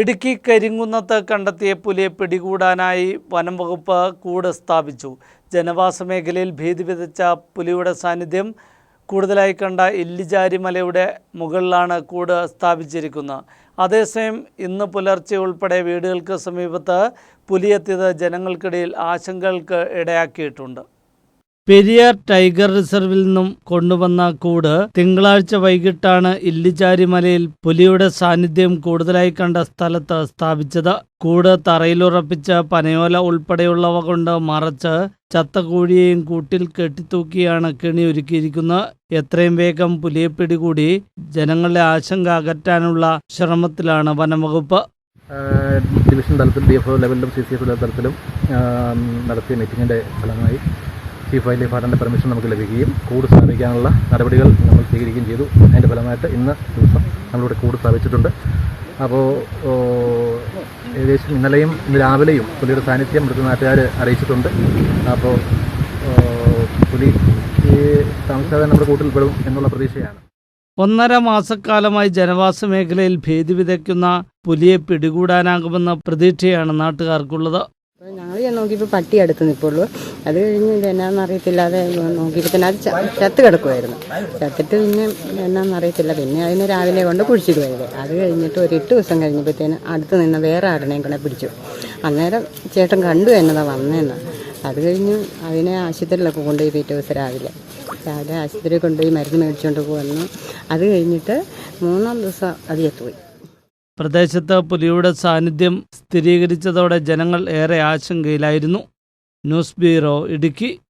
ഇടുക്കി കരിങ്കുന്നത്ത് കണ്ടെത്തിയ പുലിയെ പിടികൂടാനായി വനം വകുപ്പ് കൂട് സ്ഥാപിച്ചു. ജനവാസ മേഖലയിൽ ഭീതി വിതച്ച പുലിയുടെ സാന്നിധ്യം കൂടുതലായി കണ്ട ഇല്ലിജാരി മലയുടെ മുകളിലാണ് കൂട് സ്ഥാപിച്ചിരിക്കുന്നത്. അതേസമയം ഇന്ന് പുലർച്ചെ ഉൾപ്പെടെ വീടുകൾക്ക് സമീപത്ത് പുലിയെത്തിയത് ജനങ്ങൾക്കിടയിൽ ആശങ്കകൾക്ക് ഇടയാക്കിയിട്ടുണ്ട്. പെരിയാർ ടൈഗർ റിസർവിൽ നിന്നും കൊണ്ടുവന്ന കൂട് തിങ്കളാഴ്ച വൈകിട്ടാണ് ഇല്ലിച്ചാരി മലയിൽ പുലിയുടെ സാന്നിധ്യം കൂടുതലായി കണ്ട സ്ഥലത്ത് സ്ഥാപിച്ചത്. കൂട് തറയിലുറപ്പിച്ച പനയോല ഉൾപ്പെടെയുള്ളവ കൊണ്ട് മറച്ച് ചത്ത കോഴിയെയും കൂട്ടിൽ കെട്ടിത്തൂക്കിയാണ് കെണി ഒരുക്കിയിരിക്കുന്നത്. എത്രയും വേഗം പുലിയെ പിടികൂടി ജനങ്ങളുടെ ആശങ്ക അകറ്റാനുള്ള ശ്രമത്തിലാണ് വനംവകുപ്പ്. ഡിവിഷൻ തലത്തിൽ ഡി എഫ് ഒ ലെവലിലും സി സി എഫ് തലത്തിലും നടത്തിയ മീറ്റിങ്ങിന്റെ ഫലമായി ചീഫ് ഫയൽ ഡിപ്പാർട്ട്മെന്റ് പെർമിഷൻ നമുക്ക് ലഭിക്കുകയും കൂട് സ്ഥാപിക്കാനുള്ള നടപടികൾ നമ്മൾ സ്വീകരിക്കുകയും ചെയ്തു. അതിന്റെ ഫലമായിട്ട് ഇന്ന് ദിവസം നമ്മളിവിടെ കൂട് സ്ഥാപിച്ചിട്ടുണ്ട്. അപ്പോൾ ഏകദേശം ഇന്നലെയും ഇന്ന് രാവിലെയും പുലിയുടെ സാന്നിധ്യം ഇവിടുത്തെ നാട്ടുകാർ അറിയിച്ചിട്ടുണ്ട്. അപ്പോൾ പുലി താമസിക്കാതെ നമ്മുടെ കൂട്ടിൽ പെടും എന്നുള്ള പ്രതീക്ഷയാണ്. ഒന്നര മാസക്കാലമായി ജനവാസ മേഖലയിൽ ഭേദി വിതയ്ക്കുന്ന പുലിയെ പിടികൂടാനാകുമെന്ന പ്രതീക്ഷയാണ് നാട്ടുകാർക്കുള്ളത്. ഞങ്ങൾ ഞാൻ നോക്കിയപ്പോൾ പട്ടി അടുത്ത് നിൽപ്പുള്ളൂ അത് കഴിഞ്ഞ് എന്നാന്ന് അറിയത്തില്ലാതെ നോക്കിയപ്പോൾ തന്നെ അത് ചത്ത് കിടക്കുമായിരുന്നു ചത്തിട്ട് പിന്നെ എന്നാന്ന് അറിയത്തില്ല. പിന്നെ അതിനെ രാവിലെ കൊണ്ട് കുഴിച്ചിടുമായത് അത് കഴിഞ്ഞിട്ട് ഒരു എട്ട് ദിവസം കഴിഞ്ഞപ്പോഴത്തേന് അടുത്ത് നിന്ന് വേറെ ആടിനെയും കൂടെ പിടിച്ചു. അന്നേരം ചേട്ടൻ കണ്ടു എന്നതാ വന്നതെന്ന് അത് കഴിഞ്ഞ് അതിനെ ആശുപത്രിയിലൊക്കെ കൊണ്ടുപോയി പിറ്റേ ദിവസം രാവിലെ. രാവിലെ ആശുപത്രിയിൽ കൊണ്ടുപോയി മരുന്ന് മേടിച്ചുകൊണ്ട് വന്നു അത് കഴിഞ്ഞിട്ട് മൂന്നാം ദിവസം അത് ചത്തുപോയി പ്രദേശത്ത് പുലിയുടെ സാന്നിധ്യം സ്ഥിരീകരിച്ചതോടെ ജനങ്ങൾ ഏറെ ആശങ്കയിലായിരുന്നു. News bureau Idukki.